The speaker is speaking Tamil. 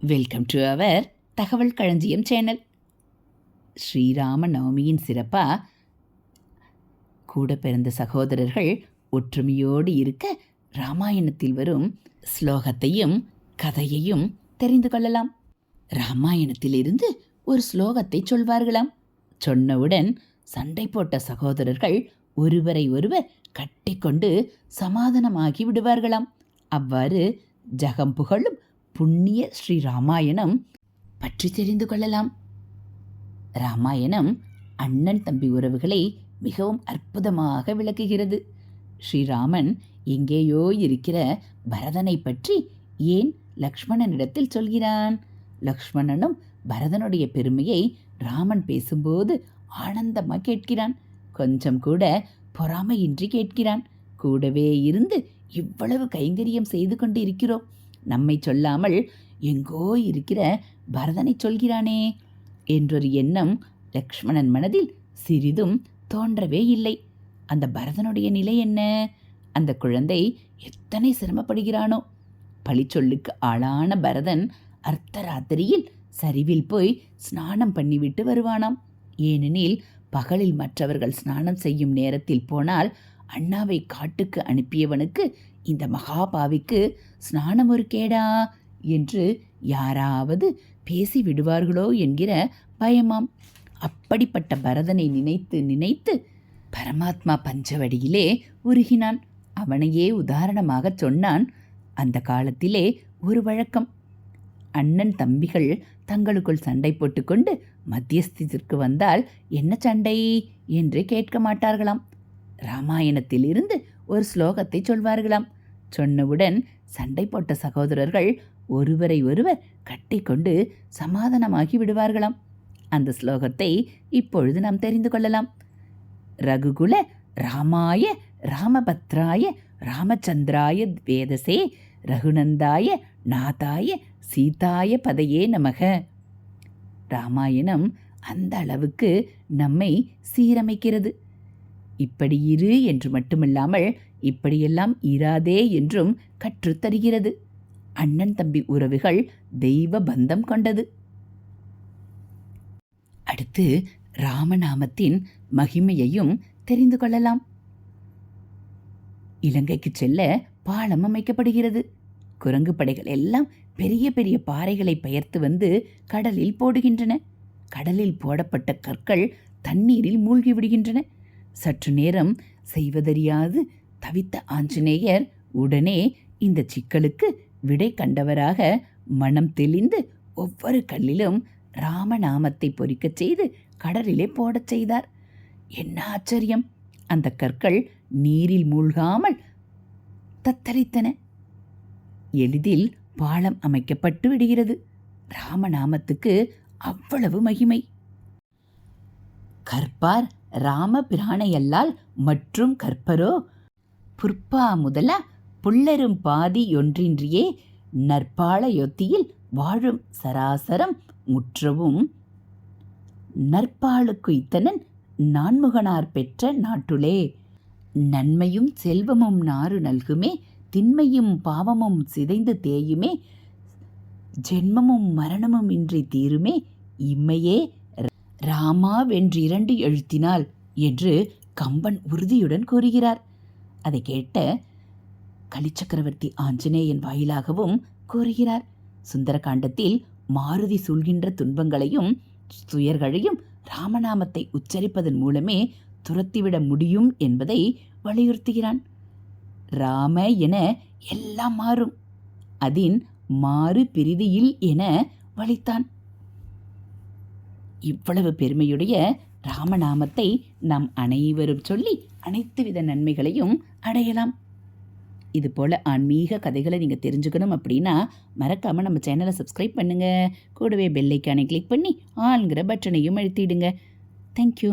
வெல்கம் டு அவர் தகவல் களஞ்சியம் சேனல் ஸ்ரீராம நவமியின் சிறப்பா கூட பிறந்த சகோதரர்கள் ஒற்றுமையோடு இருக்க ராமாயணத்தில் வரும் ஸ்லோகத்தையும் கதையையும் தெரிந்து கொள்ளலாம். ராமாயணத்திலிருந்து ஒரு ஸ்லோகத்தை சொல்வார்களாம். சொன்னவுடன் சண்டை போட்ட சகோதரர்கள் ஒருவரை ஒருவர் கட்டிக்கொண்டு சமாதானமாகி விடுவார்களாம். அவ்வாறு ஜகம் புகழும் புண்ணிய ஸ்ரீ ராமாயணம் பற்றி தெரிந்து கொள்ளலாம். ராமாயணம் அண்ணன் தம்பி உறவுகளை மிகவும் அற்புதமாக விளக்குகிறது. ஸ்ரீராமன் எங்கேயோ இருக்கிற பரதனை பற்றி ஏன் லக்ஷ்மணனிடத்தில் சொல்கிறான்? லக்ஷ்மணனும் பரதனுடைய பெருமையை ராமன் பேசும்போது ஆனந்தமாக கேட்கிறான். கொஞ்சம் கூட பொறாமையின்றி கேட்கிறான். கூடவே இருந்து இவ்வளவு கைங்கரியம் செய்து கொண்டு இருக்கிறோம் நம்மை சொல்லாமல் எங்கோ இருக்கிற பரதனை சொல்கிறானே என்றொரு எண்ணம் லக்ஷ்மணன் மனதில் சிறிதும் தோன்றவே இல்லை. அந்த பரதனுடைய நிலை என்ன? அந்த குழந்தை எத்தனை சிரமப்படுகிறானோ? பழிச்சொல்லுக்கு ஆளான பரதன் அர்த்தராத்திரியில் சரிவில் போய் ஸ்நானம் பண்ணிவிட்டு வருவானாம். ஏனெனில் பகலில் மற்றவர்கள் ஸ்நானம் செய்யும் நேரத்தில் போனால் அண்ணாவை காட்டுக்கு அனுப்பியவனுக்கு இந்த மகாபாவிக்கு ஸ்நானம் ஒரு கேடா என்று யாராவது பேசி விடுவார்களோ என்கிற பயமாம். அப்படிப்பட்ட பரதனை நினைத்து நினைத்து பரமாத்மா பஞ்சவடியிலே உருகினான். அவனையே உதாரணமாகச் சொன்னான் அந்த காலத்திலே ஒரு வழக்கம். அண்ணன் தம்பிகள் தங்களுக்குள் சண்டை போட்டுக்கொண்டு மத்தியஸ்தத்திற்கு வந்தால் என்ன சண்டை? என்று கேட்க மாட்டார்களாம். ராமாயணத்திலிருந்து ஒரு ஸ்லோகத்தை சொல்வார்களாம். சொன்னவுடன் சண்டை போட்ட சகோதரர்கள் ஒருவரை ஒருவர் கட்டிக்கொண்டு சமாதானமாகி விடுவார்களாம். அந்த ஸ்லோகத்தை இப்பொழுது நாம் தெரிந்து கொள்ளலாம். ரகுகுல ராமாய ராமபத்ராய ராமச்சந்திராய வேதசே ரகுநந்தாய நாதாய சீதாய பதையே நமக. ராமாயணம் அந்த அளவுக்கு நம்மை சீரமைக்கிறது. இப்படி இரு என்று மட்டுமில்லாமல் இப்படியெல்லாம் இராதே என்றும் கற்றுத்தருகிறது அண்ணன் தம்பி உறவுகள் தெய்வ பந்தம் கொண்டது. அடுத்து ராமநாமத்தின் மகிமையையும் தெரிந்து கொள்ளலாம். இலங்கைக்கு செல்ல பாலம் அமைக்கப்படுகிறது. குரங்கு படைகள் எல்லாம் பெரிய பெரிய பாறைகளை பெயர்த்து வந்து கடலில் போடுகின்றன. கடலில் போடப்பட்ட கற்கள் தண்ணீரில் மூழ்கிவிடுகின்றன சற்று நேரம் செய்வதறியாது தவித்த ஆஞ்சநேயர் உடனே இந்த சிக்கலுக்கு விடை கண்டவராக மனம் தெளிந்து ஒவ்வொரு கல்லிலும் ராமநாமத்தை பொறிக்கச் செய்து கடலிலே போடச் செய்தார். என்ன ஆச்சரியம்! அந்த கற்கள் நீரில் மூழ்காமல் தத்தளித்தன. எளிதில் பாலம் அமைக்கப்பட்டு விடுகிறது. ராமநாமத்துக்கு அவ்வளவு மகிமை. கற்பார் ராம பிரானையல்லால் மற்றும் கற்பரோ? புற்பா முதல புல்லரும் பாதி ஒன்றின்றியே நற்பாள யொத்தியில் வாழும் சராசரம் முற்றவும். நற்பாளுக்கு இத்தனன் நான்முகனார் பெற்ற நாட்டுளே. நன்மையும் செல்வமும் நாறு நல்குமே திண்மையும் பாவமும் சிதைந்து தேயுமே ஜென்மமும் மரணமும் இன்றி தீருமே இம்மையே ராமா வென்றிரண்டு எழுத்தினாள் என்று கம்பன் உறுதியுடன் கூறுகிறார். அதை கேட்ட கலிச்சக்கரவர்த்தி ஆஞ்சநேயன் வாயிலாகவும் கூறுகிறார். சுந்தரகாண்டத்தில் மாருதி சூழ்கின்ற துன்பங்களையும் துயர்களையும் ராமநாமத்தை உச்சரிப்பதன் மூலமே துரத்திவிட முடியும் என்பதை வலியுறுத்துகிறான். ராம என எல்லாம் மாறும். அதின் மாறு பிரிதியில் என வலித்தான். இவ்வளவு பெருமையுடைய ராமநாமத்தை நாம் அனைவரும் சொல்லி அனைத்து வித நன்மைகளையும் அடையலாம். இது போல் ஆன்மீக கதைகளை நீங்கள் தெரிஞ்சுக்கணும் அப்படின்னா மறக்காமல் நம்ம சேனலை சப்ஸ்கிரைப் பண்ணுங்கள் கூடவே பெல்லைக்கானை கிளிக் பண்ணி ஆளுங்கிற பட்டனையும் அழுத்திடுங்க. தேங்க்யூ